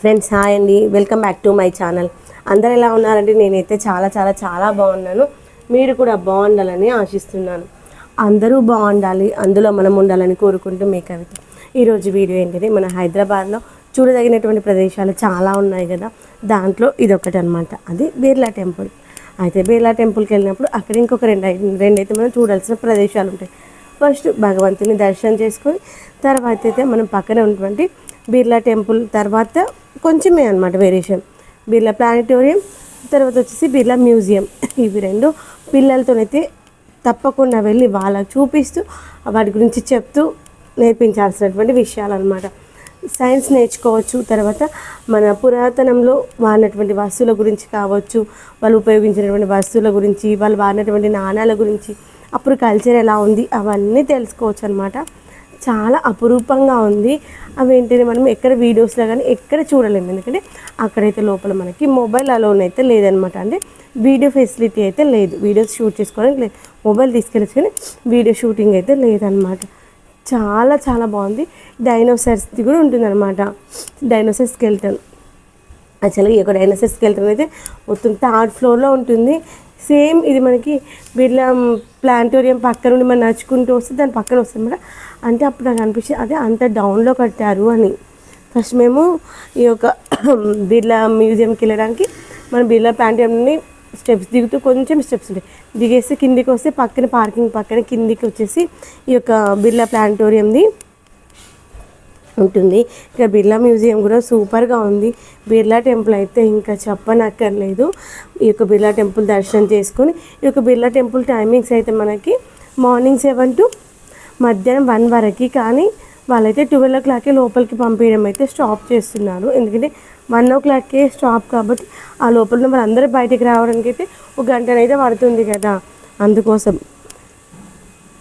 Friends hi అండి. Welcome back to my channel అందరు ఎలా ఉన్నారంటే నేనైతే చాలా చాలా చాలా బాగున్నాను. మీరు కూడా బాగుండాలని ఆశిస్తున్నాను. అందరూ బాగుండాలి. అందులో మనం ఉండాలని కోరుకుంటూ మీ కవిత ఈరోజు వీడియో ఏంటంటే మన హైదరాబాద్లో చూడదగినటువంటి ప్రదేశాలు చాలా ఉన్నాయి కదా. దాంట్లో ఇదొకటి అనమాట అది బిర్లా టెంపుల్. అయితే బిర్లా టెంపుల్కి వెళ్ళినప్పుడు అక్కడ ఇంకొక రెండు ఐదు రెండైతే మనం చూడాల్సిన ప్రదేశాలు ఉంటాయి. ఫస్ట్ భగవంతుని దర్శనం చేసుకొని తర్వాత అయితే మనం పక్కన ఉన్నటువంటి బిర్లా టెంపుల్ తర్వాత కొంచెమే అనమాట వేరియేషన్. బిర్లా ప్లానిటోరియం తర్వాత వచ్చేసి బిర్లా మ్యూజియం. ఇవి రెండు పిల్లలతోనైతే తప్పకుండా వెళ్ళి వాళ్ళకి చూపిస్తూ వాటి గురించి చెప్తూ నేర్పించాల్సినటువంటి విషయాలు అనమాట సైన్స్ నేర్చుకోవచ్చు తర్వాత మన పురాతనంలో వాడినటువంటి వస్తువుల గురించి కావచ్చు వాళ్ళు ఉపయోగించినటువంటి వస్తువుల గురించి వాళ్ళు వాడినటువంటి నాణాల గురించి అప్పుడు కల్చర్ ఎలా ఉంది అవన్నీ తెలుసుకోవచ్చు అనమాట చాలా అపురూపంగా ఉంది. అవి ఏంటంటే మనం ఎక్కడ వీడియోస్లో కానీ ఎక్కడ చూడలేము. ఎందుకంటే అక్కడైతే లోపల మనకి మొబైల్ అలోన్ అయితే లేదనమాట అంటే వీడియో ఫెసిలిటీ అయితే లేదు. వీడియోస్ షూట్ చేసుకోవడానికి లేదు. మొబైల్ తీసుకెళ్ళచ్చు కానీ వీడియో షూటింగ్ అయితే లేదనమాట చాలా చాలా బాగుంది. డైనోసార్స్ది కూడా ఉంటుందన్నమాట. డైనోసార్ స్కెల్టన్ యాక్చువల్గా ఈ యొక్క డైనోసార్ స్కెల్టన్ అయితే మొత్తం థర్డ్ ఫ్లోర్లో ఉంటుంది. సేమ్ ఇది మనకి బిర్లా ప్లాంటోరియం పక్క నుండి మనం నడుచుకుంటూ వస్తే దాని పక్కన వస్తుంది అనమాట అంటే అప్పుడు నాకు అనిపించింది అదే అంత డౌన్లో కట్టారు అని. ఫస్ట్ మేము ఈ యొక్క బిర్లా మ్యూజియంకి వెళ్ళడానికి మన బిర్లా ప్లాంటోరియంని స్టెప్స్ దిగుతూ కొంచెం స్టెప్స్ ఉంటాయి. దిగేసి కిందికి వస్తే పక్కన పార్కింగ్ పక్కన కిందికి వచ్చేసి ఈ యొక్క బిర్లా ప్లాంటోరియంది. ఉంటుంది. ఇంకా బిర్లా మ్యూజియం కూడా సూపర్గా ఉంది. బిర్లా టెంపుల్ అయితే ఇంకా చెప్పనక్కర్లేదు. ఈ యొక్క బిర్లా టెంపుల్ దర్శనం చేసుకొని ఈ యొక్క బిర్లా టెంపుల్ టైమింగ్స్ అయితే మనకి మార్నింగ్ సెవెన్ టు మధ్యాహ్నం వన్ వరకు కానీ వాళ్ళైతే ట్వెల్వ్ ఓ క్లాక్కి లోపలికి పంపించడం అయితే స్టాప్ చేస్తున్నారు. ఎందుకంటే వన్ ఓ క్లాక్కే స్టాప్ కాబట్టి ఆ లోపల వాళ్ళందరూ బయటికి రావడానికి అయితే ఒక గంటనైతే పడుతుంది కదా. అందుకోసం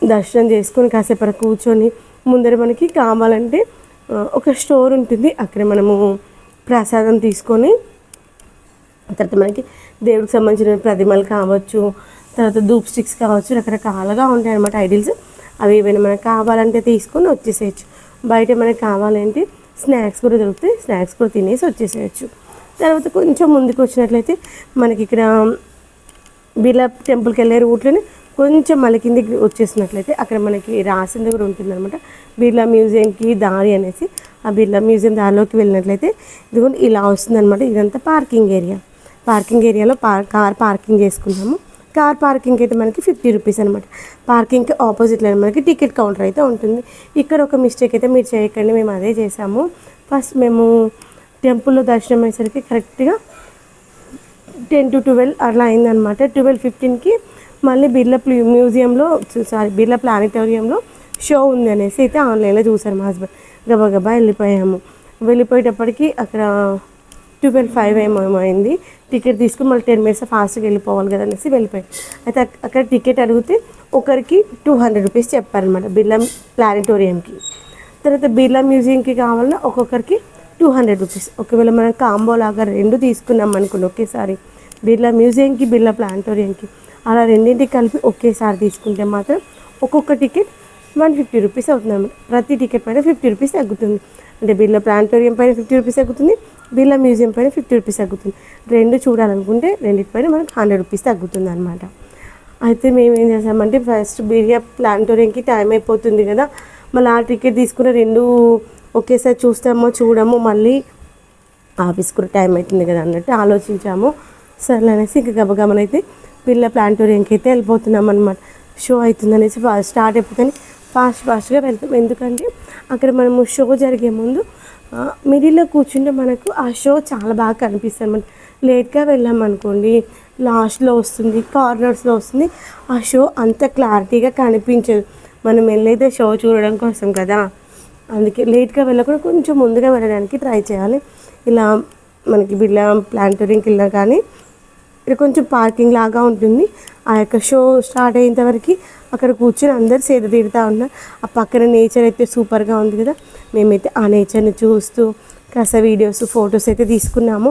దర్శనం చేసుకొని కాసేపు కూర్చొని ముందర మనకి కావాలంటే ఒక స్టోర్ ఉంటుంది. అక్కడ మనము ప్రసాదం తీసుకొని తర్వాత మనకి దేవుడికి సంబంధించిన ప్రతిమలు కావచ్చు తర్వాత ధూప్ స్టిక్స్ కావచ్చు రకరకాలుగా ఉంటాయి అనమాట ఐడిల్స్. అవి ఏమైనా మనకు కావాలంటే తీసుకొని వచ్చేసేయచ్చు. బయట మనకు కావాలంటే స్నాక్స్ కూడా దొరుకుతాయి. స్నాక్స్ కూడా తినేసి వచ్చేసేయచ్చు. తర్వాత కొంచెం ముందుకు వచ్చినట్లయితే మనకి ఇక్కడ బిర్లా టెంపుల్కి వెళ్ళే రూట్లోనే కొంచెం మళ్ళీ కిందికి వచ్చేసినట్లయితే అక్కడ మనకి రాసింది కూడా ఉంటుందన్నమాట. బిర్లా మ్యూజియంకి దారి అనేసి ఆ బిర్లా మ్యూజియం దారిలోకి వెళ్ళినట్లయితే ఇదిగోండి ఇలా వస్తుందన్నమాట. ఇదంతా పార్కింగ్ ఏరియా. పార్కింగ్ ఏరియాలో పార్ కార్ పార్కింగ్ చేసుకున్నాము కార్ పార్కింగ్ అయితే మనకి ఫిఫ్టీ రూపీస్ అనమాట పార్కింగ్కి ఆపోజిట్లో మనకి టికెట్ కౌంటర్ అయితే ఉంటుంది. ఇక్కడ ఒక మిస్టేక్ అయితే మీరు చేయకండి మేము అదే చేసాము ఫస్ట్ మేము టెంపుల్లో దర్శనం అయ్యేసరికి కరెక్ట్గా టెన్ టు ట్వెల్వ్ అలా అయిందనమాట ట్వెల్వ్ ఫిఫ్టీన్కి మళ్ళీ బిర్లా మ్యూజియంలో సారీ బిర్లా ప్లానిటోరియంలో షో ఉంది అనేసి అయితే ఆన్లైన్లో చూసారు మా హస్బెండ్ గబగబా వెళ్ళిపోయాము. వెళ్ళిపోయేటప్పటికి అక్కడ ట్వెల్వ్ ఫైవ్ ఏమో అయింది. టికెట్ తీసుకుని మళ్ళీ టెన్ మినిట్స్ ఫాస్ట్గా వెళ్ళిపోవాలి కదా అనేసి వెళ్ళిపోయాం. అయితే అక్కడ టికెట్ అడిగితే ఒకరికి టూ హండ్రెడ్ రూపీస్ చెప్పారనమాట బిర్లా ప్లానిటోరియంకి. తర్వాత బిర్లా మ్యూజియంకి కావాలన్నా ఒక్కొక్కరికి టూ హండ్రెడ్ రూపీస్. ఒకవేళ మనం కాంబో లాగా రెండు తీసుకున్నాం అనుకోండి ఒకేసారి. బిర్లా మ్యూజియంకి బిర్లా ప్లానిటోరియంకి అలా రెండింటికి కలిపి ఒకేసారి తీసుకుంటే మాత్రం ఒక్కొక్క టికెట్ వన్ ఫిఫ్టీ రూపీస్ అవుతుంది ప్రతి టికెట్ పైన ఫిఫ్టీ రూపీస్ తగ్గుతుంది. అంటే బిర్లా ప్లాంటోరియం పైన ఫిఫ్టీ రూపీస్ తగ్గుతుంది బిర్లా మ్యూజియం పైన ఫిఫ్టీ రూపీస్ తగ్గుతుంది. రెండు చూడాలనుకుంటే రెండింటిపైన మనకు హండ్రెడ్ రూపీస్ తగ్గుతుంది అనమాట అయితే మేము ఏం చేసామంటే ఫస్ట్ బిర్యా ప్లాంటోరియంకి టైం అయిపోతుంది కదా. మళ్ళీ ఆ టికెట్ తీసుకున్న రెండు ఒకేసారి చూస్తామో చూడము మళ్ళీ ఆఫీస్ కూడా టైం అవుతుంది కదా అన్నట్టు ఆలోచించాము. సర్లే అనేసి ఇంకా గబగమనైతే పిల్ల ప్లాంటోరియంకి అయితే వెళ్ళిపోతున్నాం అనమాట షో అవుతుంది అనేసి స్టార్ట్ అయిపోతుంది. ఫాస్ట్ ఫాస్ట్గా వెళ్తాం. ఎందుకంటే అక్కడ మనము షో జరిగే ముందు మిడిల్లో కూర్చుంటే మనకు ఆ షో చాలా బాగా కనిపిస్తుంది అనమాట లేట్గా వెళ్ళామనుకోండి లాస్ట్లో వస్తుంది కార్నర్స్లో వస్తుంది ఆ షో అంత క్లారిటీగా కనిపించదు. మనం వెళ్ళైతే షో చూడడం కోసం కదా. అందుకే లేట్గా వెళ్ళకుండా కొంచెం ముందుగా వెళ్ళడానికి ట్రై చేయాలి. ఇలా మనకి బిర్లా ప్లాంటోరింగ్కి వెళ్ళినా కానీ ఇక్కడ కొంచెం పార్కింగ్ లాగా ఉంటుంది. ఆ యొక్క షో స్టార్ట్ అయ్యేంతవరకు అక్కడ కూర్చొని అందరు సేద తీరుతూ ఉన్నారు. ఆ పక్కన నేచర్ అయితే సూపర్గా ఉంది కదా. మేమైతే ఆ నేచర్ని చూస్తూ కాస్త వీడియోస్ ఫొటోస్ అయితే తీసుకున్నాము.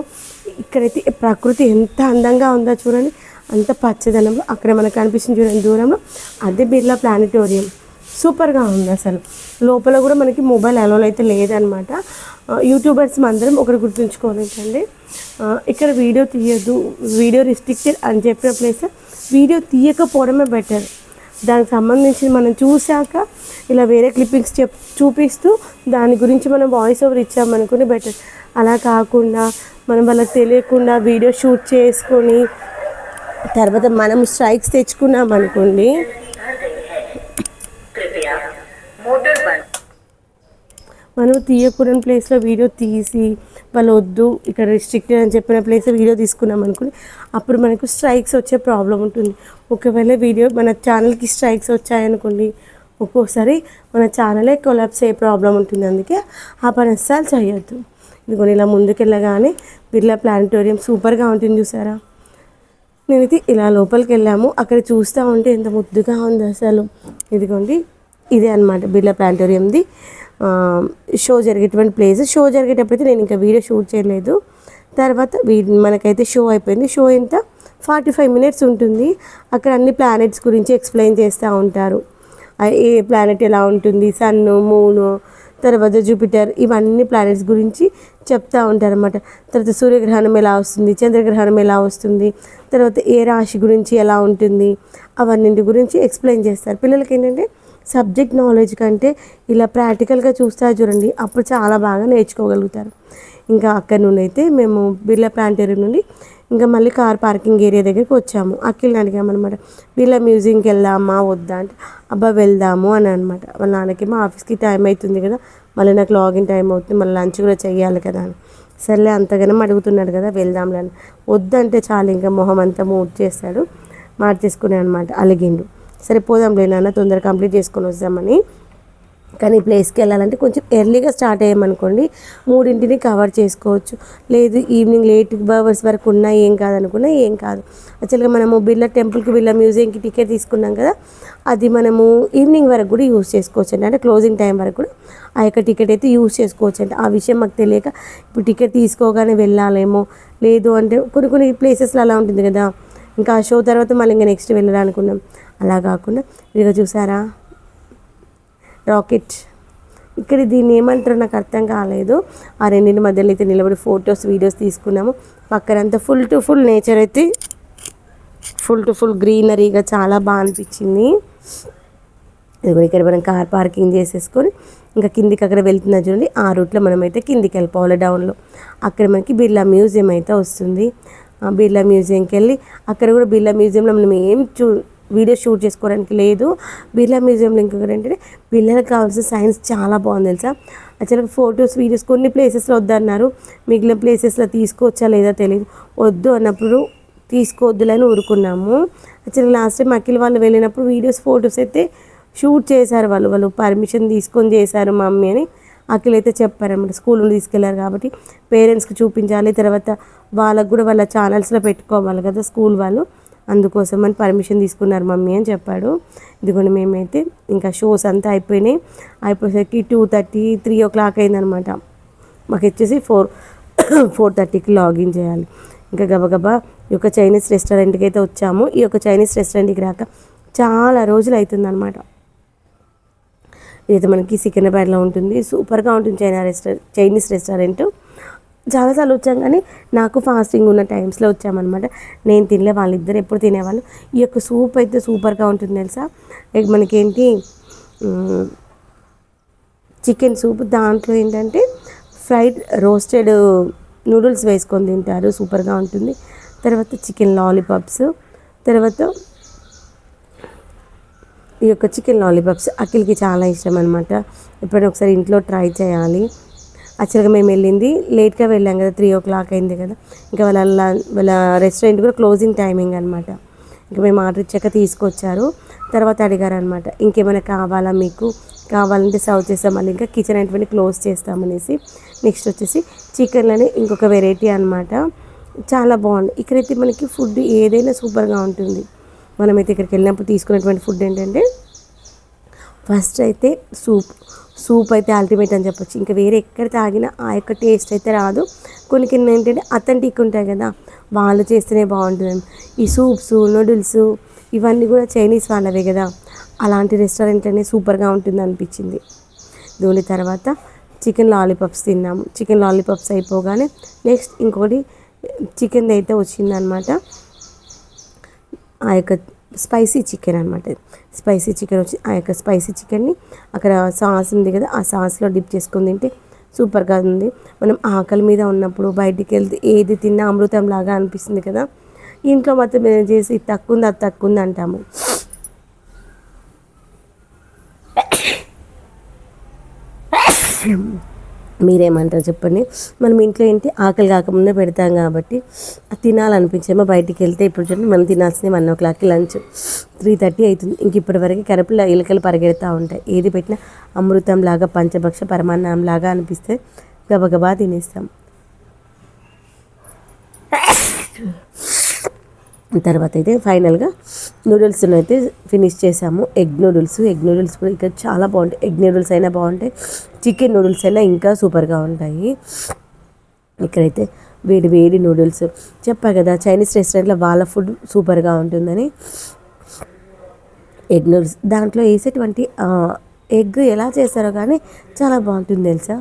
ఇక్కడైతే ప్రకృతి ఎంత అందంగా ఉందో చూడండి. అంత పచ్చదనంలో అక్కడ మనకు కనిపిస్తుంది చూడండి దూరంలో. అదే బిర్లా ప్లానిటోరియం. సూపర్గా ఉంది అసలు. లోపల కూడా మనకి మొబైల్ అలోల్ అయితే లేదనమాట. యూట్యూబర్స్ అందరం ఒకటి గుర్తుంచుకోవాలండి ఇక్కడ వీడియో తీయద్దు వీడియో రిస్ట్రిక్టెడ్ అని చెప్పిన ప్లేస్ వీడియో తీయకపోవడమే బెటర్ దానికి సంబంధించి మనం చూశాక ఇలా వేరే క్లిప్పింగ్స్ చెప్ చూపిస్తూ దాని గురించి మనం వాయిస్ ఓవర్ ఇచ్చామనుకుని బెటర్ అలా కాకుండా మనం వాళ్ళకి తెలియకుండా వీడియో షూట్ చేసుకొని తర్వాత మనం స్ట్రైక్స్ తెచ్చుకున్నాం అనుకోండి మనం తీయకూడని ప్లేస్లో వీడియో తీసి వాళ్ళు వద్దు ఇక్కడ రిస్ట్రిక్టెడ్ అని చెప్పిన ప్లేస్లో వీడియో తీసుకున్నాం అనుకుని అప్పుడు మనకు స్ట్రైక్స్ వచ్చే ప్రాబ్లం ఉంటుంది. ఒకవేళ వీడియో మన ఛానల్కి స్ట్రైక్స్ వచ్చాయనుకోండి ఒక్కోసారి మన ఛానలే కొలాప్స్ అయ్యే ప్రాబ్లం ఉంటుంది. అందుకే ఆ పని అస్సలు చేయొద్దు. ఇదిగోని ఇలా ముందుకెళ్ళగానే బిర్లా ప్లానిటోరియం సూపర్గా ఉంటుంది చూసారా? నేనైతే ఇలా లోపలికి వెళ్ళాము. అక్కడ చూస్తూ ఉంటే ఎంత ముద్దుగా ఉంది అసలు. ఇదిగోండి ఇదే అనమాట బిర్లా ప్లానిటోరియంది షో జరిగేటువంటి ప్లేస్. షో జరిగేటప్పుడైతే నేను ఇంకా వీడియో షూట్ చేయలేదు. తర్వాత వీ- మనకైతే షో అయిపోయింది. షో ఎంత? ఫార్టీ ఫైవ్ మినిట్స్ ఉంటుంది. అక్కడ అన్ని ప్లానెట్స్ గురించి ఎక్స్ప్లెయిన్ చేస్తూ ఉంటారు. ఏ ప్లానెట్ ఎలా ఉంటుంది? సన్ను మూను తర్వాత జూపిటర్ ఇవన్నీ ప్లానెట్స్ గురించి చెప్తూ ఉంటారు అనమాట తర్వాత సూర్యగ్రహణం ఎలా వస్తుంది? చంద్రగ్రహణం ఎలా వస్తుంది? తర్వాత ఏ రాశి గురించి ఎలా ఉంటుంది? అవన్నింటి గురించి ఎక్స్ప్లెయిన్ చేస్తారు. పిల్లలకి ఏంటంటే సబ్జెక్ట్ నాలెడ్జ్ కంటే ఇలా ప్రాక్టికల్గా చూస్తారు చూడండి అప్పుడు చాలా బాగా నేర్చుకోగలుగుతారు. ఇంకా అక్కడ నుండి అయితే మేము బిర్లా ప్లాంటేరియం నుండి ఇంకా మళ్ళీ కార్ పార్కింగ్ ఏరియా దగ్గరికి వచ్చాము. అఖిల్ని అడిగామన్నమాట బిర్లా మ్యూజియంకి వెళ్దామా వద్దా? అంటే అబ్బా వెళ్దాము అని అనమాట వాళ్ళ నాన్నకేమో ఆఫీస్కి టైం అవుతుంది కదా మళ్ళీ నాకు లాగిన్ టైం అవుతుంది మళ్ళీ లంచ్ కూడా చెయ్యాలి కదా అని. సర్లే అంతగానం అడుగుతున్నాడు కదా వెళ్దాంలే అని. వద్దంటే చాలు ఇంకా మొహం అంతా మూడ్ చేస్తాడు మార్చేసుకునే అనమాట అలిగిండు. సరే పోదాంలే నాన్న తొందరగా కంప్లీట్ చేసుకొని వద్దామని. కానీ ఈ ప్లేస్కి వెళ్ళాలంటే కొంచెం ఎర్లీగా స్టార్ట్ అయ్యామనుకోండి మూడింటిని కవర్ చేసుకోవచ్చు. లేదు ఈవినింగ్ లేట్ అవర్స్ వరకు ఉన్నా ఏం కాదనుకున్నా ఏం కాదు. యాక్చువల్గా మనము బిర్లా టెంపుల్కి బిర్లా మ్యూజియంకి టికెట్ తీసుకున్నాం కదా అది మనము ఈవినింగ్ వరకు కూడా యూస్ చేసుకోవచ్చు అండి అంటే క్లోజింగ్ టైం వరకు కూడా ఆ యొక్క టికెట్ అయితే యూస్ చేసుకోవచ్చు అంటే ఆ విషయం మాకు తెలియక ఇప్పుడు టికెట్ తీసుకోగానే వెళ్ళాలేమో లేదు అంటే కొన్ని కొన్ని ప్లేసెస్లో అలా ఉంటుంది కదా. ఇంకా ఆ షో తర్వాత మళ్ళీ ఇంకా నెక్స్ట్ వెళ్ళాలనుకున్నాం. అలా కాకుండా ఇదిగో చూసారా? రాకెట్. ఇక్కడ దీన్ని ఏమంటారో నాకు అర్థం కాలేదు. ఆ రెండింటి మధ్యలో అయితే నిలబడి ఫొటోస్ వీడియోస్ తీసుకున్నాము. పక్కనంతా ఫుల్ టు ఫుల్ నేచర్ అయితే ఫుల్ టు ఫుల్ గ్రీనరీగా చాలా బాగా అనిపించింది. ఇదిగో ఇక్కడ మనం కార్ పార్కింగ్ చేసేసుకొని ఇంకా కిందికి అక్కడ వెళ్తున్నా చూడండి ఆ రూట్లో మనమైతే కిందికి వెళ్ళిపోవాలి డౌన్లో అక్కడ మనకి బిర్లా మ్యూజియం అయితే వస్తుంది. ఆ బిర్లా మ్యూజియంకి వెళ్ళి అక్కడ కూడా బిర్లా మ్యూజియంలో మనం ఏం చూ వీడియో షూట్ చేసుకోవడానికి లేదు. బిర్లా మ్యూజియంలో ఇంకొకటి ఏంటంటే పిల్లలకు కావాల్సిన సైన్స్ చాలా బాగుంది తెలుసా? యాక్చువల్గా ఫొటోస్ వీడియోస్ కొన్ని ప్లేసెస్లో వద్దన్నారు. మిగిలిన ప్లేసెస్లో తీసుకోవచ్చా లేదా తెలియదు వద్దు అన్నప్పుడు తీసుకోవద్దులని ఊరుకున్నాము. యాక్చువల్గా లాస్ట్ టైం అఖిల్ వాళ్ళు వెళ్ళినప్పుడు వీడియోస్ ఫొటోస్ అయితే షూట్ చేశారు వాళ్ళు. వాళ్ళు పర్మిషన్ తీసుకొని చేశారు మమ్మీ అని అఖిల్ అయితే చెప్పారన్నమాట స్కూల్ నుండి తీసుకెళ్ళారు కాబట్టి పేరెంట్స్కి చూపించాలి. తర్వాత వాళ్ళకు కూడా వాళ్ళ ఛానల్స్లో పెట్టుకోవాలి కదా స్కూల్ వాళ్ళు. అందుకోసం అని పర్మిషన్ తీసుకున్నారు మమ్మీ అని చెప్పాడు. ఇదిగోండి మేమైతే ఇంకా షోస్ అంతా అయిపోయినాయి. అయిపోయేసరికి two thirty three o'clock అయిందనమాట. మాకు వచ్చేసి ఫోర్ ఫోర్ థర్టీకి లాగిన్ చేయాలి. ఇంకా గబగబా ఈ యొక్క చైనీస్ రెస్టారెంట్కి అయితే వచ్చాము. ఈ యొక్క చైనీస్ రెస్టారెంట్కి రాక చాలా రోజులు అవుతుందన్నమాట ఇదైతే మనకి సికింద్రాబాద్లో ఉంటుంది. సూపర్గా ఉంటుంది చైనా రెస్టారెంట్ చైనీస్ రెస్టారెంట్. చాలాసార్లు వచ్చాం కానీ నాకు ఫాస్టింగ్ ఉన్న టైమ్స్లో వచ్చామన్నమాట. నేను తినలే వాళ్ళిద్దరు ఎప్పుడు తినేవాళ్ళు. ఈ యొక్క సూప్ అయితే సూపర్గా ఉంటుంది తెలుసా? లైక్ మనకేంటి చికెన్ సూప్ దాంట్లో ఏంటంటే ఫ్రైడ్ రోస్టెడ్ నూడిల్స్ వేసుకొని తింటారు సూపర్గా ఉంటుంది. తర్వాత చికెన్ లాలీపాప్స్ తర్వాత ఈ యొక్క చికెన్ లాలీపాప్స్ అఖిల్కి చాలా ఇష్టం అనమాట ఎప్పుడైనా ఒకసారి ఇంట్లో ట్రై చేయాలి. యాక్చువల్గా మేము వెళ్ళింది. లేట్గా వెళ్ళాం కదా త్రీ ఓ క్లాక్ అయింది కదా. ఇంకా వాళ్ళ వాళ్ళ రెస్టారెంట్ కూడా క్లోజింగ్ టైమింగ్ అనమాట ఇంకా మేము ఆర్డర్ ఇచ్చాక తీసుకొచ్చారు. తర్వాత అడిగారు అనమాట ఇంకేమైనా కావాలా మీకు? కావాలంటే సర్వ్ చేస్తాం మళ్ళీ ఇంకా కిచెన్ అయినటువంటి క్లోజ్ చేస్తామనేసి నెక్స్ట్ వచ్చేసి చికెన్లోనే ఇంకొక వెరైటీ అనమాట చాలా బాగుంది. ఇక్కడైతే మనకి ఫుడ్ ఏదైనా సూపర్గా ఉంటుంది. మనమైతే ఇక్కడికి వెళ్ళినప్పుడు తీసుకున్నటువంటి ఫుడ్ ఏంటంటే ఫస్ట్ అయితే సూప్ సూప్ అయితే అల్టిమేట్ అని చెప్పొచ్చు. ఇంకా వేరే ఎక్కడ తాగినా ఆ యొక్క టేస్ట్ అయితే రాదు. కొన్ని కొన్ని ఏంటంటే అథెంటిక్ ఉంటాయి కదా వాళ్ళు చేస్తేనే బాగుంటుంది. ఈ సూప్స్ నూడిల్స్ ఇవన్నీ కూడా చైనీస్ వాళ్ళవే కదా. అలాంటి రెస్టారెంట్లోనే సూపర్గా ఉంటుంది అనిపించింది. దోని తర్వాత చికెన్ లాలీపాప్స్ తిన్నాము చికెన్ లాలీపాప్స్ అయిపోగానే నెక్స్ట్ ఇంకోటి చికెన్ అయితే వచ్చిందనమాట ఆ యొక్క స్పైసీ చికెన్ అనమాట స్పైసీ చికెన్ వచ్చి ఆ యొక్క స్పైసీ చికెన్ని అక్కడ సాస్ ఉంది కదా ఆ సాస్లో డిప్ చేసుకొని తింటే సూపర్గా ఉంది. మనం ఆకలి మీద ఉన్నప్పుడు బయటికి వెళ్తే ఏది తిన్నా అమృతం లాగా అనిపిస్తుంది కదా. ఇంట్లో మాత్రం ఏం చేసి ఇది తక్కువ ఉంది అది తక్కువ ఉంది అంటాము. మీరేమంటారు చెప్పండి. మనం ఇంట్లో ఏంటి ఆకలి కాకముందే పెడతాం కాబట్టి తినాలనిపించేమో బయటికి వెళ్తే ఇప్పుడు చూడండి మనం తినాల్సింది వన్ ఓ క్లాక్కి లంచ్ త్రీ థర్టీ అవుతుంది. ఇంక ఇప్పటి వరకు కరెక్ట్లో ఎలుకలు పరిగెడతా ఉంటాయి. ఏది పెట్టినా అమృతం లాగా పంచభక్ష పరమాన్నం లాగా అనిపిస్తే గబగబా తినేస్తాం. తర్వాత అయితే ఫైనల్గా నూడిల్స్ అయితే ఫినిష్ చేసాము. ఎగ్ నూడిల్స్ ఎగ్ నూడిల్స్ కూడా ఇక్కడ చాలా బాగుంటాయి. ఎగ్ నూడిల్స్ అయినా బాగుంటాయి. చికెన్ నూడిల్స్ అయినా ఇంకా సూపర్గా ఉంటాయి. ఇక్కడైతే వేడి వేడి నూడిల్స్. చెప్పా కదా చైనీస్ రెస్టారెంట్లో వాళ్ళ ఫుడ్ సూపర్గా ఉంటుందని. Egg noodles. దాంట్లో వేసేటువంటి ఎగ్ ఎలా చేస్తారో కానీ చాలా బాగుంటుంది తెలుసా?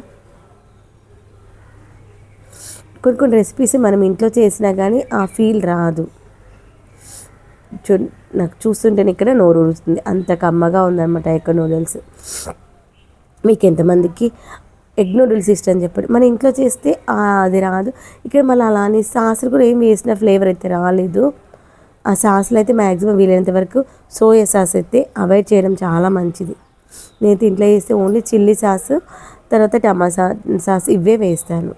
కొన్ని కొన్ని రెసిపీస్ మనం ఇంట్లో చేసినా కానీ ఆ ఫీల్ రాదు. చూ నాకు చూస్తుంటేనే ఇక్కడ నోరు ఊరుస్తుంది అంత కమ్మగా ఉందన్నమాట ఎగ్ నూడిల్స్. మీకు ఎంతమందికి ఎగ్ నూడిల్స్ ఇష్టం చెప్పండి. మన ఇంట్లో చేస్తే అది రాదు. ఇక్కడ మళ్ళీ అలానే సాసులు కూడా ఏం వేసిన ఫ్లేవర్ అయితే రాలేదు. ఆ సాసులు అయితే మ్యాక్సిమం వీలైనంత వరకు సోయా సాస్ అయితే అవాయిడ్ చేయడం చాలా మంచిది. నేను ఇంట్లో చేస్తే ఓన్లీ చిల్లీ సాస్ తర్వాత టమాటా సాస్ ఇవే వేస్తాను.